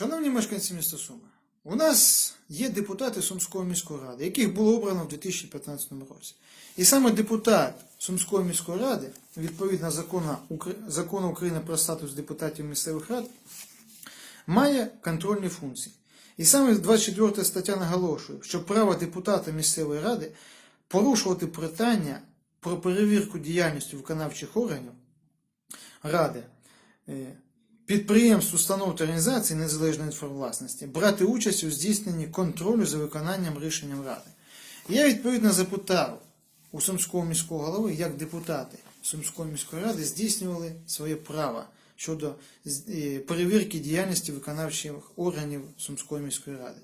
Шановні мешканці міста Суми, у нас є депутати Сумської міської ради, яких було обрано в 2015 році. І саме депутат Сумської міської ради, відповідно закону, України про статус депутатів місцевих рад, має контрольні функції. І саме 24 стаття наголошує, що право депутата місцевої ради порушувати питання про перевірку діяльності виконавчих органів ради, е, підприємств, установ та організацій незалежної інформвласності брати участь у здійсненні контролю за виконанням рішенням ради. Я відповідно запитав у Сумського міського голови, як депутати Сумської міської ради здійснювали своє право щодо е, перевірки діяльності виконавчих органів Сумської міської ради.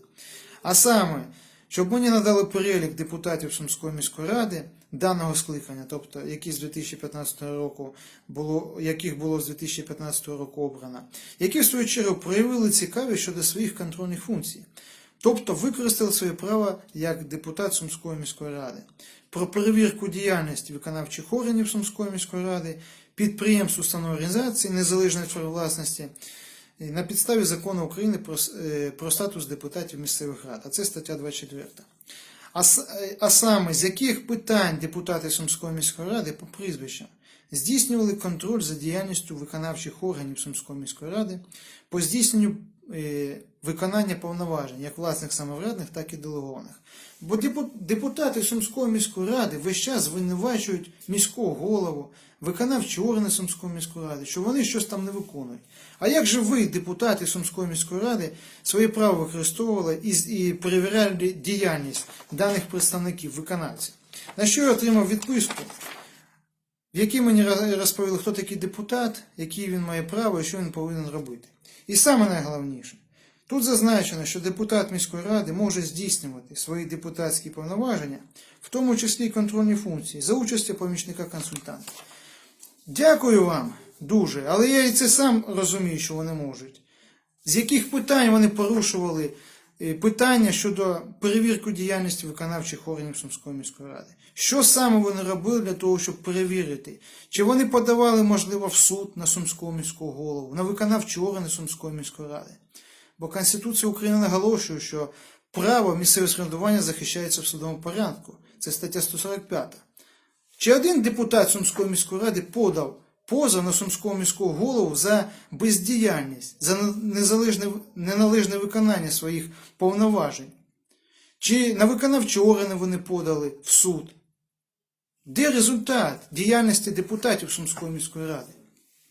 А саме, щоб мені надали перелік депутатів Сумської міської ради даного скликання, тобто які з 2015 року було, яких було з 2015 року обрано, які в свою чергу проявили цікавість щодо своїх контрольних функцій. Тобто використали своє право як депутат Сумської міської ради про перевірку діяльності виконавчих органів Сумської міської ради, підприємств, установ організацій незалежної власності на підставі закону України про, е, про статус депутатів місцевих рад, а це стаття 24. А, е, а саме, з яких питань депутати Сумської міської ради по прізвищам здійснювали контроль за діяльністю виконавчих органів Сумської міської ради по здійсненню е, виконання повноважень як власних самоврядних, так і делегованих. Бо депу- депутати Сумської міської ради весь час звинувачують міського голову, виконавчі органи Сумської міської ради, що вони щось там не виконують. А як же ви, депутати Сумської міської ради, своє право використовували і перевіряли діяльність даних представників, виконавців? На що я отримав відписку, в якій мені розповіли, хто такий депутат, які він має право і що він повинен робити. І саме найголовніше, тут зазначено, що депутат міської ради може здійснювати свої депутатські повноваження, в тому числі контрольні функції, за участю помічника консультанта. Дякую вам дуже, але я і це сам розумію, що вони можуть. З яких питань вони порушували питання щодо перевірки діяльності виконавчих органів Сумської міської ради? Що саме вони робили для того, щоб перевірити? Чи вони подавали, можливо, в суд на Сумського міського голову, на виконавчі органи Сумської міської ради? Бо Конституція України наголошує, що право місцевого самоврядування захищається в судовому порядку. Це стаття 145. Чи один депутат Сумської міської ради подав позов на Сумського міського голову за бездіяльність, за незалежне, неналежне виконання своїх повноважень? Чи на виконавчі органи вони подали в суд? Де результат діяльності депутатів Сумської міської ради?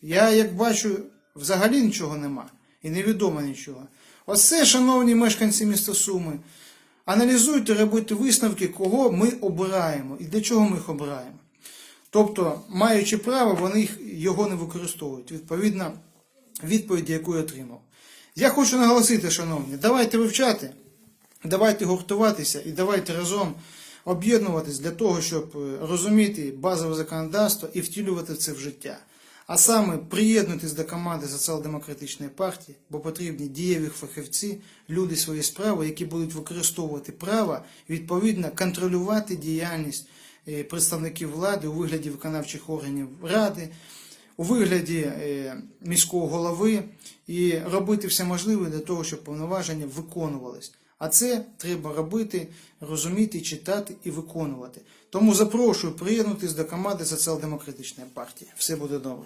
Я, як бачу, взагалі нічого нема і невідомо нічого. Оце, шановні мешканці міста Суми, аналізуйте, робити висновки, кого ми обираємо і для чого ми їх обираємо. Тобто, маючи право, вони його не використовують. Відповідно, відповіді, яку я отримав. Я хочу наголосити, шановні, давайте вивчати, давайте гуртуватися і давайте разом об'єднуватись для того, щоб е, розуміти базове законодавство і втілювати це в життя. А саме приєднуйтесь до команди Соціал-демократичної партії, бо потрібні дієві фахівці, люди своєї справи, які будуть використовувати право відповідно контролювати діяльність представників влади у вигляді виконавчих органів ради, у вигляді е, міського голови і робити все можливе для того, щоб повноваження виконувались. А це треба робити, розуміти, читати і виконувати. Тому запрошую приєднутися до команди Соціал-демократичної партії. Все буде добре.